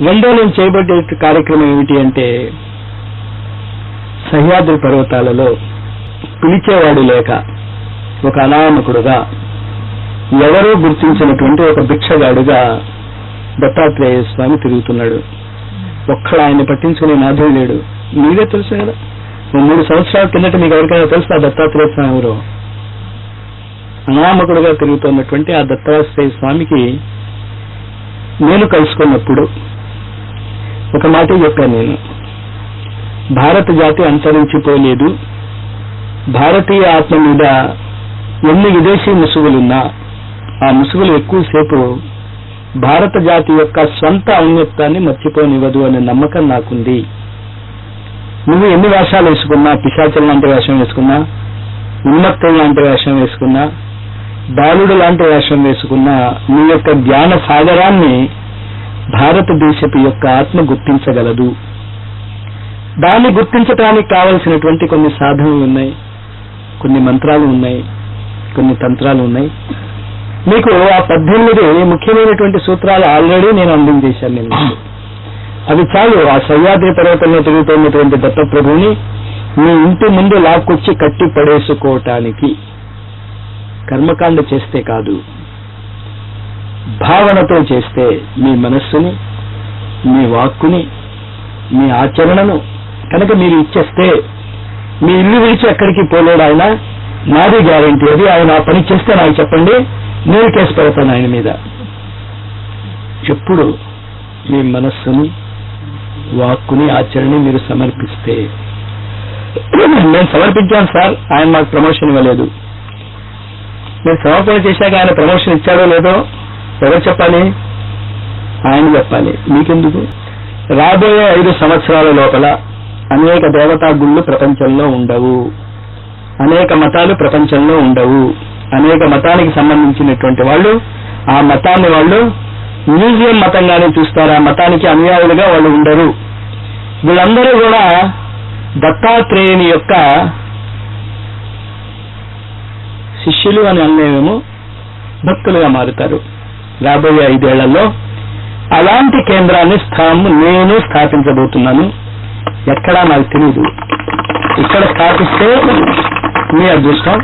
రెండో నేను చేయబడ్డే కార్యక్రమం ఏమిటి అంటే సహ్యాద్రి పర్వతాలలో పిలిచేవాడు లేక ఒక అనామకుడుగా ఎవరో గుర్తించినటువంటి ఒక భిక్షగాడుగా దత్తాత్రేయ స్వామి తిరుగుతున్నాడు. ఒక్కడ ఆయన పట్టించుకునే నాథుడు లేడు. మీరే తెలుసు కదా? మూడు సంవత్సరాల కిందట మీకు ఎవరికైనా ఆ దత్తాత్రేయ స్వామి అనామకుడుగా తిరుగుతున్నటువంటి ఆ దత్తాత్రేయ స్వామికి నేను కలుసుకున్నప్పుడు ఒక మాట చెప్పాను. నేను భారత జాతి అంతరించిపోలేదు. భారతీయ ఆత్మ మీద ఎన్ని విదేశీ ముసుగులున్నా ఆ ముసుగులు ఎక్కువసేపు భారత జాతి యొక్క స్వంత ఔన్నత్యాన్ని మర్చిపోనివ్వదు అనే నమ్మకం నాకుంది. నువ్వు ఎన్ని వేషాలు వేసుకున్నా పిశాచం లాంటి వేషం వేసుకున్నా ఉన్మత్తం లాంటి వేషం వేసుకున్నా బాలుడు లాంటి వేషం వేసుకున్నా నీ యొక్క జ్ఞాన సాగరాన్ని భారతదేశపు యొక్క ఆత్మ గుర్తించగలదు. దాన్ని గుర్తించడానికి కావలసినటువంటి కొన్ని సాధనలు ఉన్నాయి. కొన్ని మంత్రాలు ఉన్నాయి. కొన్ని తంత్రాలు ఉన్నాయి. మీకు ఆ పద్దెనిమిది ముఖ్యమైనటువంటి సూత్రాలు ఆల్రెడీ నేను అందించేశాను నేను. అవి చాలు. ఆ సహ్యాద్రి పర్వతంలో తిరుగుతున్నటువంటి దత్తప్రభుని మీ ఇంటి ముందు లాక్కొచ్చి కట్టి పడేసుకోవటానికి కర్మకాండ చేస్తే కాదు. భావనతో చేస్తే మీ మనస్సుని మీ వాక్కుని మీ ఆచరణను కనుక మీరు ఇచ్చేస్తే మీ ఇల్లు విడిచి ఎక్కడికి పోలేడు ఆయన. నాది గ్యారంటీ అది. ఆయన ఆ పని చేస్తే నాకు చెప్పండి. నేను కేసు పెడతాను ఆయన మీద. ఎప్పుడు మీ మనస్సుని వాక్కుని ఆచరణని మీరు సమర్పిస్తే? నేను సమర్పించాను సార్. ఆయన మాకు ప్రమోషన్ ఇవ్వలేదు. నేను సమర్పణ చేశాక ఆయన ప్రమోషన్ ఇచ్చాడో లేదో ఎవరు చెప్పాలి? ఆయన చెప్పాలి. మీకెందుకు? రాబోయే ఐదు సంవత్సరాల లోపల అనేక దేవతా గుళ్ళు ప్రపంచంలో ఉండవు. అనేక మతాలు ప్రపంచంలో ఉండవు. అనేక మతానికి సంబంధించినటువంటి వాళ్ళు ఆ మతాన్ని వాళ్ళు మ్యూజియం మతంగానే చూస్తారు? ఆ మతానికి అనుయాయులుగా వాళ్ళు ఉండరు. వీళ్ళందరూ కూడా దత్తాత్రేయుని యొక్క శిష్యులు అని అన్నేమేమో భక్తులుగా మారుతారు. రాబోయే ఐదేళ్ళలో అలాంటి కేంద్రాన్ని స్థాము నేను స్థాపించబోతున్నాను. ఎక్కడా నాకు తెలియదు ఇక్కడ స్థాపిస్తే మీ అదృష్టం